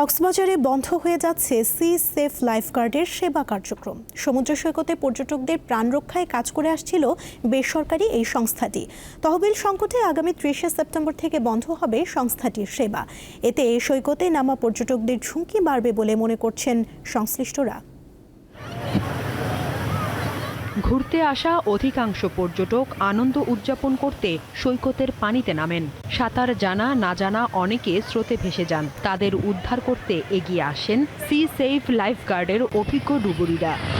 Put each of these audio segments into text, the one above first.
কক্সবাজারে বন্ধ হয়ে যাচ্ছে সি সেফ লাইফগার্ডের সেবা কার্যক্রম। সমুদ্র সৈকতে পর্যটকদের প্রাণ রক্ষায় কাজ করে আসছিল বেসরকারি এই সংস্থাটি। তহবিল সংকটে আগামী ত্রিশে সেপ্টেম্বর থেকে বন্ধ হবে সংস্থাটির সেবা। এতে সৈকতে নামা পর্যটকদের ঝুঁকি বাড়বে বলে মনে করছেন সংশ্লিষ্টরা। ঘুরতে আসা অধিকাংশ পর্যটক আনন্দ উদযাপন করতে সৈকতের পানিতে নামেন। সাঁতার জানা, না জানা অনেকে স্রোতে ভেসে যান। তাদের উদ্ধার করতে এগিয়ে আসেন সি সেফ লাইফগার্ডের অভিজ্ঞ ডুবুরিরা।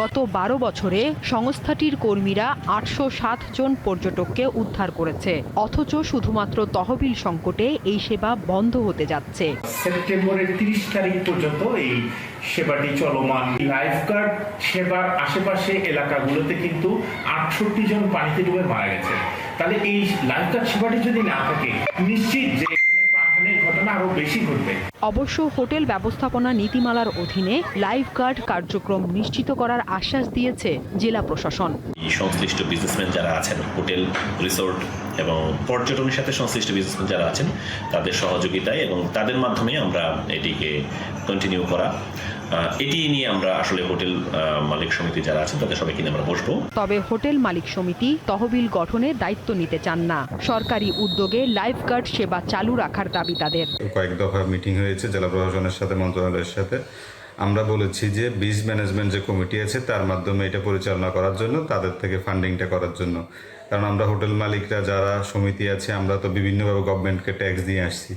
গত বারো বছরে সংস্থাটির কর্মীরা আটশো সাত জন পর্যটককে উদ্ধার করেছে। অথচ শুধুমাত্র তহবিল সংকটে এই সেবা বন্ধ হতে যাচ্ছে। সেপ্টেম্বরের তিরিশ তারিখ পর্যন্ত এই সেবাটি চলমান। লাইফগার্ড সেবার আশেপাশে এলাকাগুলোতে কিন্তু আটষট্টি জন পানিতে ডুবে মারা গেছে। তাহলে এই লাইফগার্ড সেবাটি যদি না থাকে, নিশ্চিত যে আরও বেশি ঘটবে। অবশ্য হোটেল ব্যবস্থাপনা নীতিমালার অধীনে লাইফ গার্ড কার্যক্রম নিশ্চিত করার আশ্বাস দিয়েছে জেলা প্রশাসন। এই সংশ্লিষ্ট বিজনেসম্যান যারা আছেন হোটেল রিসোর্ট এবং পর্যটনের সাথে সংশ্লিষ্ট বিজনেসম্যান যারা আছেন তাদের সহযোগিতায় এবং তাদের মাধ্যমে আমরা এটিকে কন্টিনিউ করা। এটি নিয়ে আমরা আসলে হোটেল মালিক সমিতি যারা আছেন তাদের সবাইকে নিয়ে আমরা বসবো। তবে হোটেল মালিক সমিতি তহবিল গঠনে দায়িত্ব নিতে চান না। সরকারি উদ্যোগে লাইফগার্ড সেবা চালু রাখার দাবি তাদের। কয়েক দফা মিটিং হয়েছে জেলা প্রশাসনের সাথে মন্ত্রণালয়ের সাথে। আমরা বলেছি যে বীজ ম্যানেজমেন্ট যে কমিটি আছে তার মাধ্যমে এটা পরিচালনা করার জন্য তাদের থেকে ফান্ডিংটা করার জন্য। কারণ আমরা হোটেল মালিকরা যারা সমিতি আছে, আমরা তো বিভিন্নভাবে গভর্নমেন্টকে ট্যাক্স দিয়ে আসছি।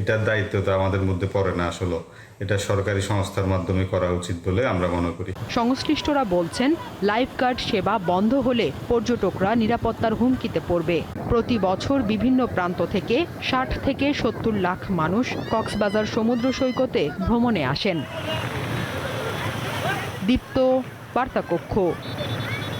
এটার দায়িত্ব তো আমাদের মধ্যে পড়ে না আসলে। এটা সরকারি সংস্থার মাধ্যমে করা উচিত বলে আমরা মনে করি। সংশ্লিষ্টরা বলছেন লাইফ লাইফগার্ড সেবা বন্ধ হলে পর্যটকরা নিরাপত্তার হুমকিতে পড়বে। প্রতি বছর বিভিন্ন প্রান্ত থেকে ষাট থেকে সত্তর লাখ মানুষ কক্সবাজার সমুদ্র সৈকতে ভ্রমণে আসেন। দীপ্ত, বার্তাকক্ষ।